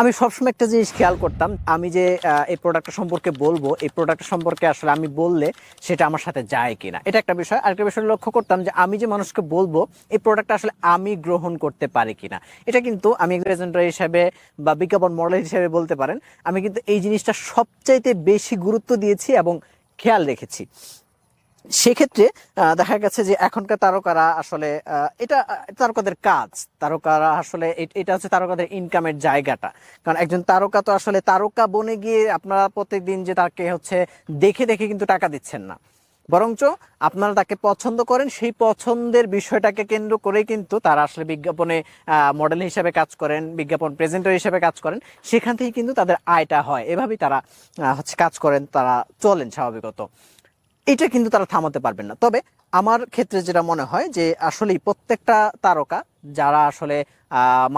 আমি সবসময় একটা জিনিস খেয়াল করতাম, আমি যে এই প্রোডাক্টটা সম্পর্কে বলব, এই প্রোডাক্ট সম্পর্কে আসলে আমি বললে সেটা আমার সাথে যায় কিনা। এটা একটা বিষয়। আরেকটা বিষয় লক্ষ্য করতাম যে, আমি যে মানুষকে বলব, এই প্রোডাক্টটা আসলে আমি গ্রহণ করতে পারি কিনা। এটা কিন্তু আমি প্রেজেন্টার হিসাবে বা বিজ্ঞাপন মডেল হিসেবে বলতে পারেন, আমি কিন্তু এই জিনিসটা সবচাইতে বেশি গুরুত্ব দিয়েছি এবং খেয়াল রেখেছি। সেক্ষেত্রে দেখা গেছে যে এখনকার তারকারা আসলে এটা তারকাদের কাজ। তারকারা আসলে এটা হচ্ছে তারকাদের ইনকামের জায়গাটা। কারণ একজন তারকা তো আসলে তারকা বনে গিয়ে আপনারা প্রত্যেকদিন যে তাকে হচ্ছে দেখে দেখে কিন্তু টাকা দিচ্ছেন না। বরঞ্চ আপনারা তাকে পছন্দ করেন, সেই পছন্দের বিষয়টাকে কেন্দ্র করে কিন্তু তারা আসলে বিজ্ঞাপনে মডেল হিসেবে কাজ করেন, বিজ্ঞাপন প্রেজেন্টার হিসেবে কাজ করেন। সেখান থেকেই কিন্তু তাদের আয়টা হয়। এভাবেই তারা হচ্ছে কাজ করেন, তারা চলেন স্বাভাবিকত। এটা কিন্তু তারা থামাতে পারবেন না। তবে আমার ক্ষেত্রে যেটা মনে হয় যে আসলেই প্রত্যেকটা তারকা যারা আসলে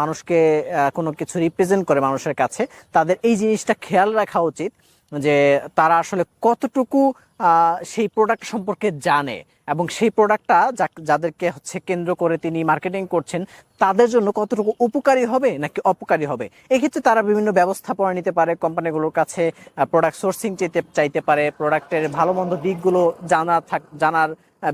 মানুষকে কোনো কিছু রিপ্রেজেন্ট করে মানুষের কাছে, তাদের এই জিনিসটা খেয়াল রাখা উচিত যে তারা আসলে কতটুকু সেই প্রোডাক্ট সম্পর্কে জানে। এবং সেই প্রোডাক্টটা যাদেরকে হচ্ছে কেন্দ্র করে তিনি মার্কেটিং করছেন, তাদের জন্য কতটুকু উপকারী হবে নাকি অপকারী হবে? এক্ষেত্রে তারা বিভিন্ন ব্যবস্থাপনা নিতে পারে, কোম্পানিগুলোর কাছে প্রোডাক্ট সোর্সিং চাইতে চাইতে পারে প্রোডাক্টের ভালো মন্দ দিকগুলো জানা থাক, জানার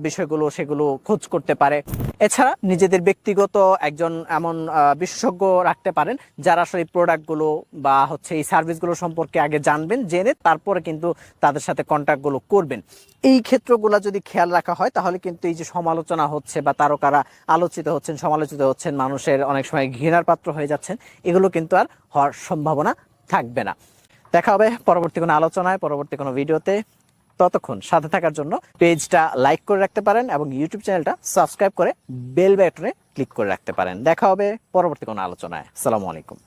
বিষয়গুলো, সেগুলো খোঁজ করতে পারে। এছাড়া নিজেদের ব্যক্তিগত একজন এমন বিশেষজ্ঞ রাখতে পারেন, যারা আসলে এই প্রোডাক্টগুলো বা হচ্ছে এই সার্ভিসগুলো সম্পর্কে আগে জানবেন, জেনে তারপরে কিন্তু তাদের সাথে কন্ট্যাক্টগুলো করবেন। এই ক্ষেত্রগুলো যদি খেয়াল রাখা হয়, তাহলে কিন্তু এই যে সমালোচনা হচ্ছে বা তারকারা আলোচিত হচ্ছেন, সমালোচিত হচ্ছেন, মানুষের অনেক সময় ঘৃণার পাত্র হয়ে যাচ্ছেন, এগুলো কিন্তু আর হওয়ার সম্ভাবনা থাকবে না। দেখা হবে পরবর্তী কোনো আলোচনায়, পরবর্তী কোনো ভিডিওতে ততক্ষণ সাথে থাকার জন্য পেজটা লাইক করে রাখতে পারেন এবং ইউটিউব চ্যানেলটা সাবস্ক্রাইব করে বেল বাটনে ক্লিক করে রাখতে পারেন। দেখা হবে পরবর্তী কোনো আলোচনায়। সালামু আলাইকুম।